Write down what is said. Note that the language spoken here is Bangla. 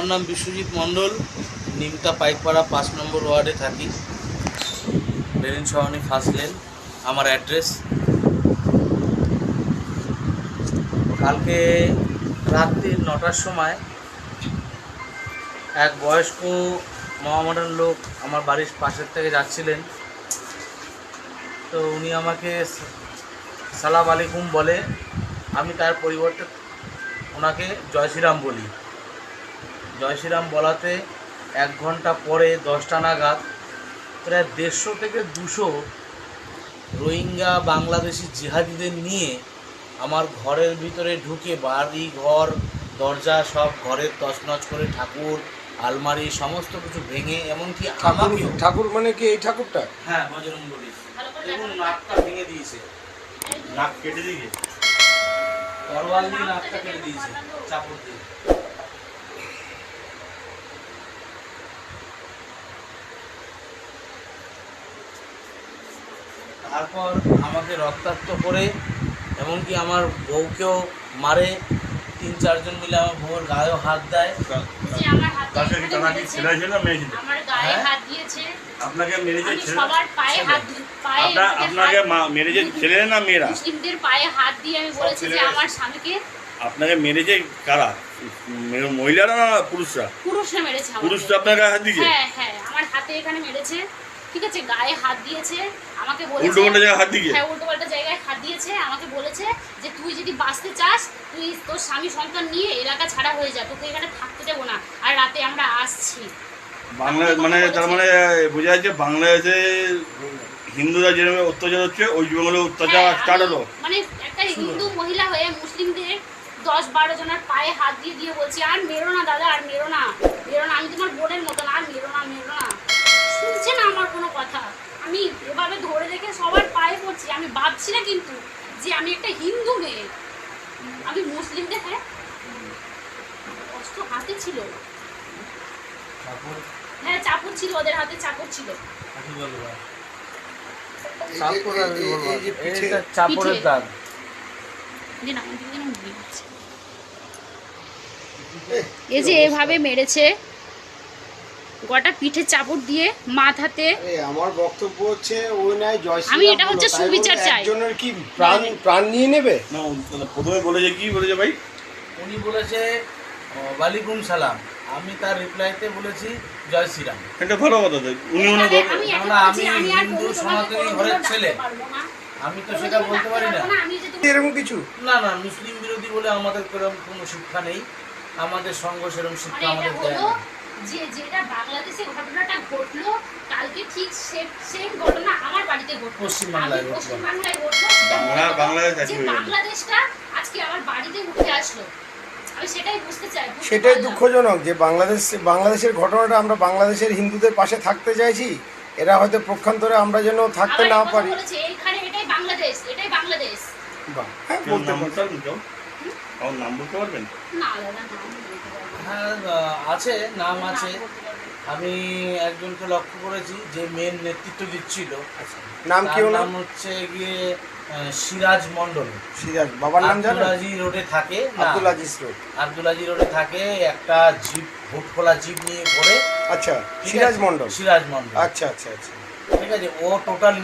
আমার নাম বিশ্বজিৎ মণ্ডল, নিমতা পাইকপাড়া পাঁচ নম্বর ওয়ার্ডে থাকি। বেরিন সহনি ফার্স্ট লেন আমার অ্যাড্রেস কালকে রাত্রি নটার সময় এক বয়স্ক মহামডান লোক আমার বাড়ির পাশের থেকে যাচ্ছিলেন। তো উনি আমাকে সালাম আলাইকুম বলে, আমি তার পরিবর্তে ওনাকে জয় শ্রীরাম বলি। জয় শ্রীরাম বলাতে এক ঘণ্টা পরে দশটা নাগাদ প্রায় দেড়শো থেকে দুশো রোহিঙ্গা বাংলাদেশি জিহাদিদের নিয়ে আমার ঘরের ভিতরে ঢুকে বাড়ি ঘর দরজা সব ঘরের তছনছ করে ঠাকুর আলমারি সমস্ত কিছু ভেঙে এমনকি আমাকেও ঠাকুর মানে কি এই ঠাকুরটা? হ্যাঁ বজরং বলি। দেখুন নাকটা ভেঙে দিয়েছে। নাক কেটে দিয়ে তরোয়াল দিয়ে নাকটা কেটে দিয়েছে চাপড় দিয়ে। তারপর আমাকে রক্তাক্ত করে এমনকি আমার বউকেও মারে। তিন চারজন মিলে আমার বউয়ের গায়েও হাত দেয়। হ্যাঁ? আপনাকে ছেলে এখানে আপনাকে হাত- মা- মেরেছে ছেলে না মেয়েরা? মুসলিমদের পায়ে হাত দিয়ে আমি বলেছি যে আমার স্বামীকে আপনাকে মেরেছে কারা? মহিলারা না পুরুষরা? পুরুষরা মেরেছে পুরুষরা আপনার গায়ে হাত দিয়েছে? হ্যাঁ হ্যাঁ আমার হাতে এখানে মেরেছে। ঠিক আছে গায়ে হাত দিয়েছে আমাকে বলেছে উল্টো পাল্টা জায়গায় হাত দিয়েছে হ্যাঁ উল্টো পাল্টা জায়গায় হাত দিয়েছে আমাকে বলেছে যে তুই যদি বাঁচতে চাস তুই তোর স্বামী সন্তান নিয়ে এলাকা ছাড়া হয়ে যা তোকে এখানে থাকতে দেবো না। আর রাতে আমরা আসছি। বাংলা মানে তার মানে বোঝা যাচ্ছে বাংলাদেশে হিন্দুরা যেভাবে অত্যাচার হচ্ছে ওই বেঙ্গলে অত্যাচার হ্যাঁ, স্টার্ট হলো। মানে একটা হিন্দু মহিলা হয়ে মুসলিমদের দশ বারো জনের পায়ে হাত দিয়ে দিয়ে বলছি আর মেরো না দাদা আর মেরো না মেরো না আমি তোমার বোনের মতন আর মেরো না শুনছে না আমার কোনো কথা আমি এভাবে ধরে রেখে সবার পায়ে পড়ছি আমি না কিন্তু যে আমি একটা হিন্দু মেয়ে। আমি মুসলিমদের হ্যাঁ? অস্ত্র হাতে ছিল। হ্যাঁ চাপড় ছিল ওদের হাতে চাপড় ছিল। চাপড়ের দাগ। এই যে এভাবে মেরেছে। গোটা পিঠে চাপড় দিয়ে মাথাতে। আমার বক্তব্য হচ্ছে ওই নাই জয় আমি এটা হচ্ছে সুবিচার চাই। একজনের কি প্রাণ প্রাণ নিয়ে নেবে? না প্রথমে বলেছে কি বলেছে ভাই? উনি বলেছে ওয়ালাইকুম সালাম। আমি তার রিপ্লাইতে বলেছি জয় শ্রীরাম। এটা ভালো কথা তো উনি ধর- আমি হিন্দু সনাতনী ঘরের ছেলে। আমি তো সেটা বলতে পারি না। পারব আমি যে এরকম কিছু? না না মুসলিম বিরোধী বলে আমাদের কোনো শিক্ষা নেই। আমাদের সঙ্গ সেরকম শিক্ষা আমাদের দেয় না। যে যেটা বাংলাদেশে ঘটনাটা ঘটলো কালকে ঠিক সেম ঘটনা আমার বাড়িতে ঘটলো। পশ্চিমবাংলায় যে। বাংলাদেশটা আজকে আমার বাড়িতে উঠে আসলো। সেটাই। দুঃখজনক যে বাংলাদেশ বাংলাদেশের ঘটনাটা আমরা বাংলাদেশের হিন্দুদের পাশে থাকতে চাইছি এরা হয়তো প্রক্ষান্তরে আমরা যেন থাকতে না পারি। এটাই বাংলাদেশ এটাই বাংলাদেশ। বাহ, হ্যাঁ বলতে আমার নাম বলতে পারবেন। হ্যাঁ আছে নাম আছে। আমি একজনকে লক্ষ্য করেছি যে মেন নেতৃত্ব দিচ্ছিল। নাম কি নাম হচ্ছে গিয়ে সিরাজ মন্ডল সিরাজ বাবার নাম আব্দুলাজি রোডে থাকে আব্দুল আজিজ রোড। আব্দুলাজি রোডে থাকে একটা জিপ ভোট খোলা জিপ নিয়ে ঘোরে। আচ্ছা সিরাজ আছে? মন্ডল সিরাজ মন্ডল আচ্ছা আচ্ছা আচ্ছা। ঠিক আছে ও টোটাল